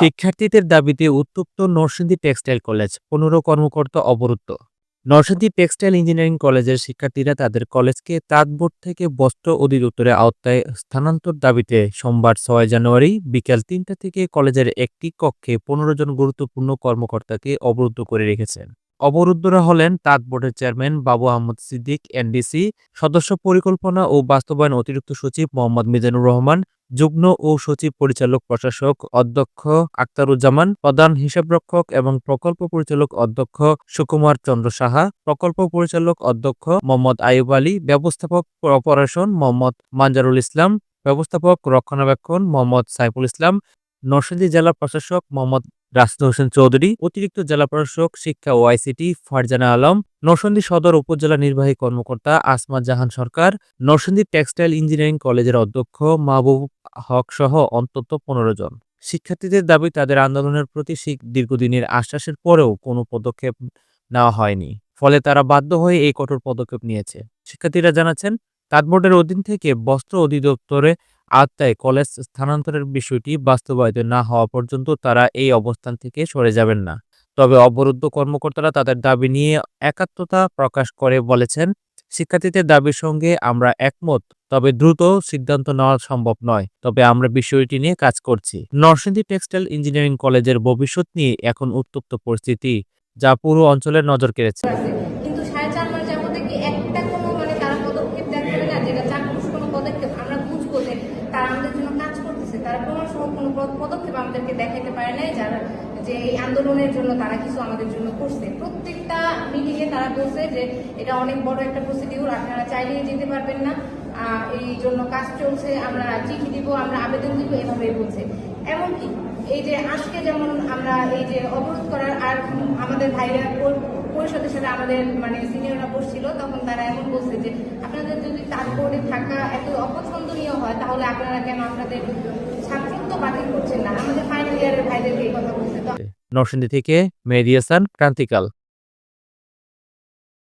শিক্ষার্থীদের দাবিতে উত্তপ্ত নরসিংদী টেক্সটাইল কলেজ, পনেরো কর্মকর্তা অবরুদ্ধ। নরসিংদী টেক্সটাইল ইঞ্জিনিয়ারিং কলেজের শিক্ষার্থীরা তাদের কলেজকে তাঁতবোর্ড থেকে বস্ত্র অধিদপ্তরের আওতায় স্থানান্তর দাবিতে সোমবার ছয় জানুয়ারি বিকাল তিনটা থেকে কলেজের একটি কক্ষে পনেরো জন গুরুত্বপূর্ণ কর্মকর্তাকে অবরুদ্ধ করে রেখেছেন। অবরুদ্ধরা হলেন তাঁত বোর্ডের চেয়ারম্যান বাবু আহমদ সিদ্দিক, এনডিসি, সদস্য পরিকল্পনা ও বাস্তবায়ন অতিরিক্ত সচিব মোহাম্মদ মিজানুর রহমান, যুগ্ম ও সচিব পরিচালক প্রশাসক অধ্যক্ষ আক্তারুজ্জামান প্রধান হিসাবরক্ষক এবং প্রকল্প পরিচালক অধ্যক্ষ সুকুমার চন্দ্র সাহা, প্রকল্প পরিচালক অধ্যক্ষ মোহাম্মদ আইয়ুব আলী, ব্যবস্থাপক অপারেশন মোহাম্মদ মানজারুল ইসলাম, ব্যবস্থাপক রক্ষণাবেক্ষণ মোহাম্মদ সাইফুল ইসলাম নরসিংদী জেলা প্রশাসক মোহাম্মদ রাসিদ হোসেন চৌধুরী, অতিরিক্ত জেলা প্রশাসক শিক্ষা ও আইসিটি ফারজানা আলম, নরসিংদী সদর উপজেলা নির্বাহী কর্মকর্তা আসমা জাহান সরকার, নরসিংদী টেক্সটাইল ইঞ্জিনিয়ারিং কলেজের অধ্যক্ষ মাহবুব হক সহ অন্তত পনেরো জন। শিক্ষার্থীদের দাবি, তাদের আন্দোলনের প্রতি দীর্ঘদিনের আশ্বাসের পরেও কোনো পদক্ষেপ নেওয়া হয়নি, ফলে তারা বাধ্য হয়ে এই কঠোর পদক্ষেপ নিয়েছে। শিক্ষার্থীরা জানাচ্ছেন, তাঁতবোর্ডের অধীন থেকে বস্ত্র অধিদপ্তরে আত্মায় কলেজ স্থানান্তরের বিষয়টি বাস্তবায়িত না হওয়া পর্যন্ত তারা এই অবস্থান থেকে সরে যাবেন না। তবে অবরুদ্ধ কর্মকর্তারা তাদের দাবি নিয়ে একাত্মতা প্রকাশ করে বলেছেন, শিক্ষার্থীদের দাবির সঙ্গে আমরা একমত, তবে দ্রুত সিদ্ধান্ত নেওয়া সম্ভব নয়। তবে আমরা বিষয়টি নিয়ে কাজ করছি। নরসিংদী টেক্সটাইল ইঞ্জিনিয়ারিং কলেজের ভবিষ্যৎ নিয়ে এখন উত্তপ্ত পরিস্থিতি, যা পুরো অঞ্চলের নজর কেড়েছে আছে কিন্তু সাড়ে চার মাস যাবতে কি একটা কোনো মানে তারা পদক্ষেপ দেখাবে না যেটা চাক্ষুষ কোনো পদক্ষেপ আমরা বুঝব যে তারা আমাদের জন্য কাজ করতেছে তারা কোনো পদ- পদক্ষেপ আমাদেরকে দেখাতে পারে নাই, যারা যে এই আন্দোলনের জন্য তারা কিছু আমাদের জন্য করছে। প্রত্যেকটা মিটিংয়ে তারা বলছে যে এটা অনেক বড় একটা প্রসিডিউর আপনারা চাইলেই যেতে পারবেন না। এই জন্য কাজ চলছে, আমরা চিঠি দিব, আমরা আবেদন দিব, এভাবেই বলছে। এমনকি এই যে আজকে যেমন আমরা এই যে অবরোধ করার আর আমাদের ভাইরা পরিষদের সাথে আমাদের মানে সিনিয়ররা বসছিল, তখন তারা এমন বলছে যে, আপনাদের যদি তার বোর্ডে থাকা এত অপছন্দনীয় হয়, তাহলে আপনারা কেন আপনাদের বলছে নরসিংদী থেকে মেহেদি হাসান ক্রান্তিকাল।